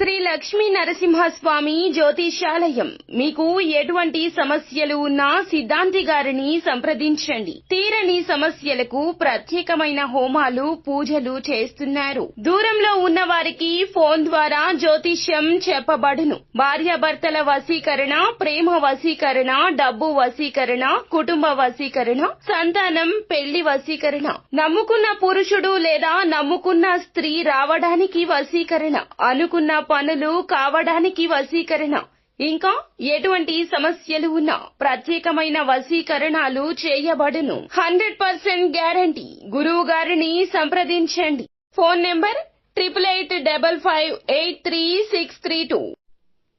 శ్రీ లక్ష్మీ నరసింహస్వామి జ్యోతిషాలయం మీకు ఎటువంటి సమస్యలు ఉన్నా సిద్ధాంతి గారిని సంప్రదించండి. తీరని సమస్యలకు ప్రత్యేకమైన హోమాలు పూజలు చేస్తున్నారు. దూరంలో ఉన్న వారికి ఫోన్ ద్వారా జ్యోతిష్యం చెప్పబడును. భార్యాభర్తల వశీకరణ ప్రేమ వశీకరణ డబ్బు వశీకరణ కుటుంబ వశీకరణ సంతానం పెళ్ళి వశీకరణ. నమ్ముకున్న పురుషుడు లేదా నమ్ముకున్న స్త్రీ రావడానికి వశీకరణ. అనుకున్న పనులు కావడానికి వసీకరణ ఇంకా ఎటువంటి సమస్యలు ఉన్నా ప్రత్యేకమైన వశీకరణాలు చేయబడును. Hundred percent guarantee. గురువు గారిని సంప్రదించండి. Phone number triple eight double five eight three six three two.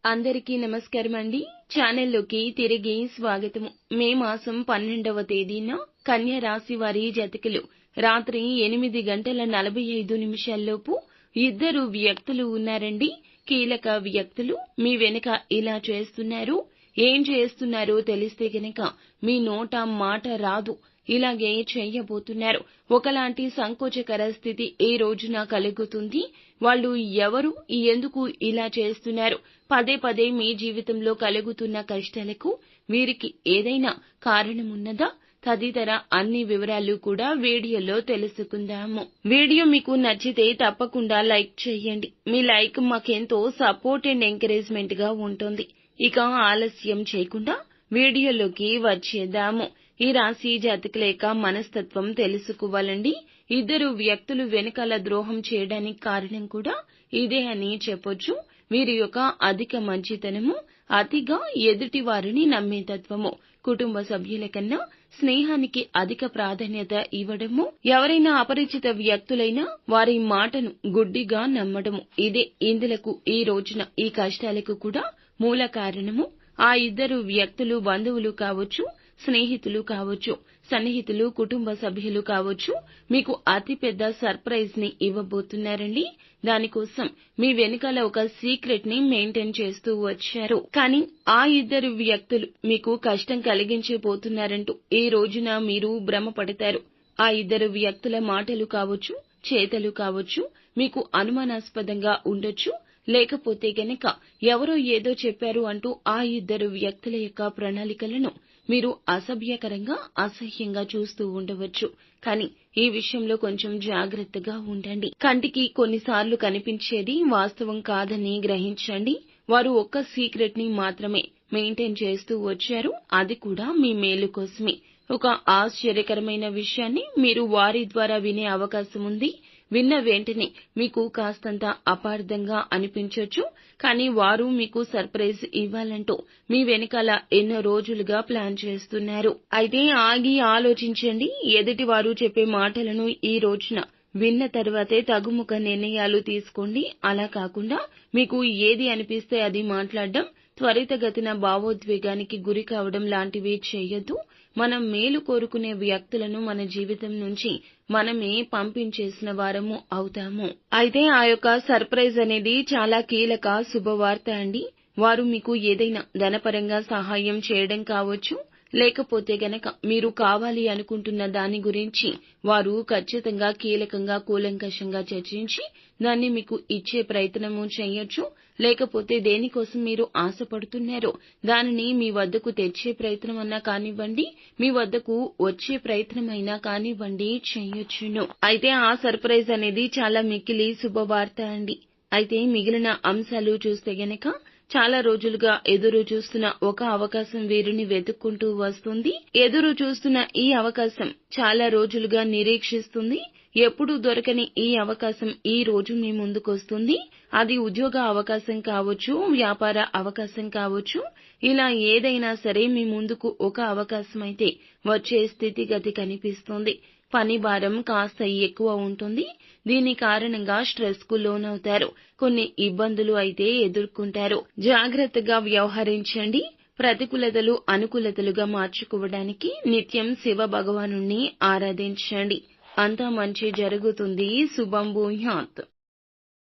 అందరికీ నమస్కారం అండి. ఛానల్లోకి తిరిగి స్వాగతం. మే మాసం పన్నెండవ తేదీన కన్య రాశి వారి జతకులు. రాత్రి ఎనిమిది గంటల నలభై ఐదు నిమిషాల్లోపు ఇద్దరు వ్యక్తులు ఉన్నారండి. కీలక వ్యక్తులు మీ వెనుక ఇలా చేస్తున్నారు. ఏం చేస్తున్నారో తెలిస్తే గనక మీ నోట మాట రాదు. ఇలాగే చేయబోతున్నారు. ఒకలాంటి సంకోచకర స్థితి ఏ రోజున కలుగుతుంది? వాళ్ళు ఎవరు? ఎందుకు ఇలా చేస్తున్నారు? పదే పదే మీ జీవితంలో కలుగుతున్న కష్టాలకు వీరికి ఏదైనా కారణమున్నదా? తదితర అన్ని వివరాలు కూడా వీడియోలో తెలుసుకుందాము. వీడియో మీకు నచ్చితే తప్పకుండా లైక్ చేయండి. మీ లైక్ మాకెంతో సపోర్ట్ అండ్ ఎంకరేజ్మెంట్గా ఉంటుంది. ఇక ఆలస్యం చేయకుండా వీడియోలోకి వచ్చేద్దాము. ఈ రాశి జాతకుల యొక్క మనస్తత్వం తెలుసుకోవాలండి. ఇద్దరు వ్యక్తులు వెనకాల ద్రోహం చేయడానికి కారణం కూడా ఇదే అని చెప్పొచ్చు. వీరి యొక్క అధిక మంచితనము అతిగా ఎదుటి వారిని నమ్మే తత్వము. కుటుంబ సభ్యుల కన్నా స్నేహానికి అధిక ప్రాధాన్యత ఇవ్వడము. ఎవరైనా అపరిచిత వ్యక్తులైనా వారి మాటను గుడ్డిగా నమ్మడము. ఇదే ఇందులకు ఈ రోజున ఈ కష్టాలకు కూడా మూల కారణము. ఆ ఇద్దరు వ్యక్తులు బంధువులు కావచ్చు స్నేహితులు కావచ్చు. సన్నిహితులు కుటుంబ సభ్యులు కావచ్చు మీకు అతిపెద్ద సర్ప్రైజ్ని ఇవ్వబోతున్నారండి. దానికోసం మీ వెనుకాల ఒక సీక్రెట్ని మెయింటైన్ చేస్తూ వచ్చారు. కానీ ఆ ఇద్దరు వ్యక్తులు మీకు కష్టం కలిగించబోతున్నారంటూ ఈ రోజున మీరు భ్రమపడతారు. ఆ ఇద్దరు వ్యక్తుల మాటలు కావచ్చు చేతలు కావచ్చు మీకు అనుమానాస్పదంగా ఉండొచ్చు. లేకపోతే గనక ఎవరో ఏదో చెప్పారు అంటూ ఆ ఇద్దరు వ్యక్తుల యొక్క ప్రణాళికలను మీరు అసభ్యకరంగా అసహ్యంగా చూస్తూ ఉండవచ్చు. కానీ ఈ విషయంలో కొంచెం జాగ్రత్తగా ఉండండి. కంటికి కొన్నిసార్లు కనిపించేది వాస్తవం కాదని గ్రహించండి. వారు ఒక్క సీక్రెట్ని మాత్రమే మెయింటైన్ చేస్తూ వచ్చారు. అది కూడా మీ మేలు కోసమే. ఒక ఆశ్చర్యకరమైన విషయాన్ని మీరు వారి ద్వారా వినే అవకాశం ఉంది. విన్న వెంటనే మీకు కాస్తంత అపార్థంగా అనిపించొచ్చు కానీ వారు మీకు సర్ప్రైజ్ ఇవ్వాలంటూ మీ వెనకాల ఎన్నో రోజులుగా ప్లాన్ చేస్తున్నారు. అయితే ఆగి ఆలోచించండి ఎదుటి వారు చెప్పే మాటలను ఈ రోజున విన్న తర్వాతే తగుముఖ నిర్ణయాలు తీసుకోండి. అలా కాకుండా మీకు ఏది అనిపిస్తే అది మాట్లాడడం త్వరితగతిన భావోద్వేగానికి గురి కావడం లాంటివి చేయొద్దు. మనం మేలు కోరుకునే వ్యక్తులను మన జీవితం నుంచి మనమే పంపించేసిన వారము అవుతాము. అయితే ఆ యొక్క సర్ప్రైజ్ అనేది చాలా కీలక శుభవార్త అండి. వారు మీకు ఏదైనా ధనపరంగా సహాయం చేయడం కావచ్చు లేకపోతే గనక మీరు కావాలి అనుకుంటున్న దాని గురించి వారు ఖచ్చితంగా కీలకంగా కూలంకషంగా చర్చించి దాన్ని మీకు ఇచ్చే ప్రయత్నము చేయొచ్చు. లేకపోతే దేనికోసం మీరు ఆశపడుతున్నారో దానిని మీ వద్దకు తెచ్చే ప్రయత్నమన్నా కానివ్వండి మీ వద్దకు వచ్చే ప్రయత్నమైనా కానివ్వండి చేయొచ్చును. అయితే ఆ సర్ప్రైజ్ అనేది చాలా మిక్కిలి శుభవార్త అండి. అయితే మిగిలిన అంశాలు చూస్తే గనక చాలా రోజులుగా ఎదురు చూస్తున్న ఒక అవకాశం వీరిని వెతుక్కుంటూ వస్తుంది. ఎదురు చూస్తున్న ఈ అవకాశం చాలా రోజులుగా నిరీక్షిస్తుంది. ఎప్పుడూ దొరకని ఈ అవకాశం ఈ రోజు మీ ముందుకొస్తుంది. అది ఉద్యోగ అవకాశం కావచ్చు వ్యాపార అవకాశం కావచ్చు. ఇలా ఏదైనా సరే మీ ముందుకు ఒక అవకాశం అయితే వచ్చే స్థితిగతి కనిపిస్తుంది. పని భారం కాస్త ఎక్కువ ఉంటుంది. దీని కారణంగా స్ట్రెస్కు లోనవుతారు. కొన్ని ఇబ్బందులు అయితే ఎదుర్కొంటారు. జాగ్రత్తగా వ్యవహరించండి. ప్రతికూలతలు అనుకూలతలుగా మార్చుకోవడానికి నిత్యం శివ భగవాను ఆరాధించండి. అంతా మంచి జరుగుతుంది. శుభం భూయాత్.